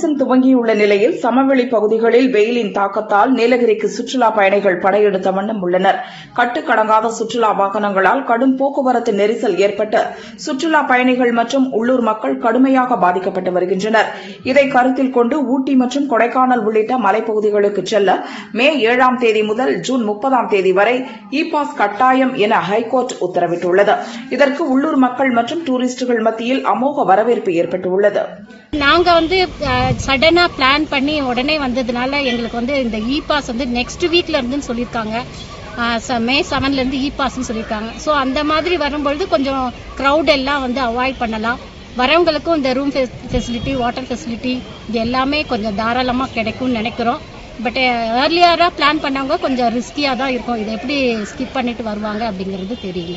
கோடை துவங்கியுள்ள நிலையில் சமவெளி பகுதிகளில் வெயிலின் தாக்கத்தால் நீலகிரிக்கு சுற்றுலா பயணிகள் படையெடுத்த வண்ணம் உள்ளனர். கட்டுக்கடங்காத சுற்றுலா வாகனங்களால் கடும் போக்குவரத்து நெரிசல் ஏற்பட்டு சுற்றுலா பயணிகள் மற்றும் உள்ளூர் மக்கள் கடுமையாக பாதிக்கப்பட்டு வருகின்றனர். இதை கருத்தில் கொண்டு ஊட்டி மற்றும் கொடைக்கானல் உள்ளிட்ட மலைப்பகுதிகளுக்கு செல்ல மே ஏழாம் தேதி முதல் ஜூன் முப்பதாம் தேதி வரை இ பாஸ் கட்டாயம் என ஹைகோர்ட் உத்தரவிட்டுள்ளது. இதற்கு உள்ளூர் மக்கள் மற்றும் டூரிஸ்டுகள் மத்தியில் அமோக வரவேற்பு ஏற்பட்டுள்ளது. நாங்க வந்து சடனாக பிளான் பண்ணி உடனே வந்ததுனால எங்களுக்கு வந்து இந்த இ பாஸ் வந்து நெக்ஸ்ட் வீக்ல இருந்துன்னு சொல்லியிருக்காங்க. ச- மே செவன்லேருந்து இ பாஸ்னு சொல்லியிருக்காங்க. ஸோ அந்த மாதிரி வரும்பொழுது கொஞ்சம் க்ரௌட் எல்லாம் வந்து அவாய்ட் பண்ணலாம். வரவங்களுக்கும் இந்த ரூம் ஃபெசிலிட்டி வாட்டர் ஃபெசிலிட்டி இது எல்லாமே கொஞ்சம் தாராளமாக கிடைக்கும்னு நினைக்கிறோம். பட் ஏர்லியராக பிளான் பண்ணவங்க கொஞ்சம் ரிஸ்கியாக தான் இருக்கும். இதை எப்படி ஸ்கிப் பண்ணிட்டு வருவாங்க அப்படிங்கிறது தெரியல.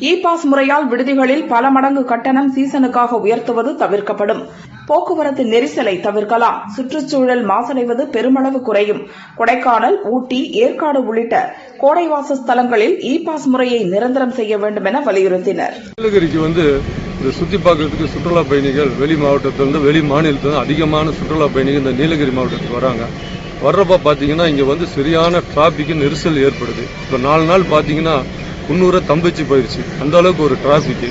இ பாஸ் முறையால் விடுதிகளில் பல மடங்கு கட்டணம் சீசனுக்காக உயர்த்துவது தவிர்க்கப்படும். போக்குவரத்து நெரிசலை தவிர்க்கலாம். சுற்றுச்சூழல் மாசடைவது பெருமளவு குறையும். கொடைக்கானல் ஊட்டி ஏற்காடு உள்ளிட்ட கோடைவாச ஸ்தலங்களில் இ பாஸ் முறையை நிரந்தரம் செய்ய வேண்டும் என வலியுறுத்தினர். நீலகிரிக்கு வந்து இந்த சுத்தி பார்க்கறதுக்கு சுற்றுலா பயணிகள் வெளி மாவட்டத்திலிருந்து வெளி மாநிலத்திலிருந்து அதிகமான சுற்றுலா பயணிகள் இந்த நீலகிரி மாவட்டத்துக்கு வராங்க. வர்றப்ப பார்த்தீங்கன்னா இங்கே வந்து சரியான டிராஃபிக்கு நெரிசல் ஏற்படுது. இப்போ நாலு நாள் பார்த்தீங்கன்னா குன்னூரை தம்பிச்சு போயிடுச்சு அந்த அளவுக்கு ஒரு டிராஃபிக்கு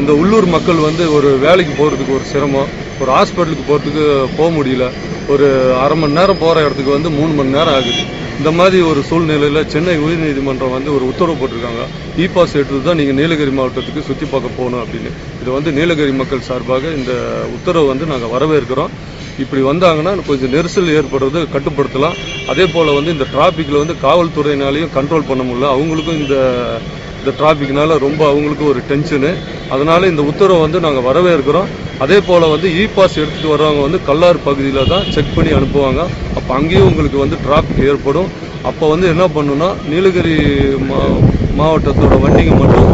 இந்த உள்ளூர் மக்கள் வந்து ஒரு வேலைக்கு போகிறதுக்கு ஒரு சிரமம். ஒரு ஹாஸ்பிட்டலுக்கு போகிறதுக்கு போக முடியல. ஒரு அரை மணி நேரம் போகிற இடத்துக்கு வந்து மூணு மணி நேரம் ஆகுது. இந்த மாதிரி ஒரு சூழ்நிலையில் சென்னை உயர்நீதிமன்றம் வந்து ஒரு உத்தரவு போட்டிருக்காங்க. இ பாஸ் எடுத்து தான் நீங்கள் நீலகிரி மாவட்டத்துக்கு சுற்றி பார்க்க போகணும் அப்படின்னு. இது வந்து நீலகிரி மக்கள் சார்பாக இந்த உத்தரவு வந்து நாங்கள் வரவேற்கிறோம். இப்படி வந்தாங்கன்னா கொஞ்சம் நெரிசல் ஏற்படுறது கட்டுப்படுத்தலாம். அதே போல் வந்து இந்த டிராஃபிக்கில் வந்து காவல்துறையினாலையும் கண்ட்ரோல் பண்ண முடியல. அவங்களுக்கும் இந்த இந்த டிராஃபிக்னால ரொம்ப அவங்களுக்கு ஒரு டென்ஷனு அதனால இந்த உத்தரவை வந்து நாங்கள் வரவேற்கிறோம். அதே போல் வந்து இ பாஸ் எடுத்துகிட்டு வர்றவங்க வந்து கல்லார் பகுதியில் தான் செக் பண்ணி அனுப்புவாங்க. அப்போ அங்கேயும் உங்களுக்கு வந்து டிராஃபிக் ஏற்படும். அப்போ வந்து என்ன பண்ணுன்னா நீலகிரி மா மாவட்டத்தோட வண்டிங்க மட்டும்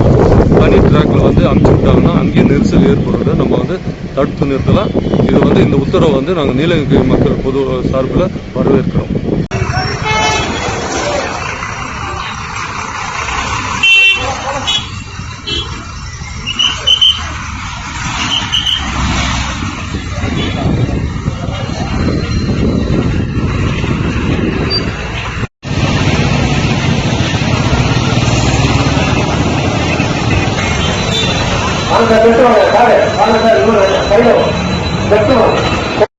தனி ட்ராக்ல வந்து அனுப்பிச்சு விட்டாங்கன்னா அங்கேயும் நெரிசல் ஏற்படுறத நம்ம வந்து தடுத்து நிறுத்தலாம். இது வந்து இந்த உத்தரவை வந்து நாங்கள் நீலகிரி மக்கள் பொது சார்பில் வரவேற்கிறோம். அந்த பெற்றுவாங்க காடு வாங்க சார் இன்னொரு கடிதம் பெற்றுவாங்க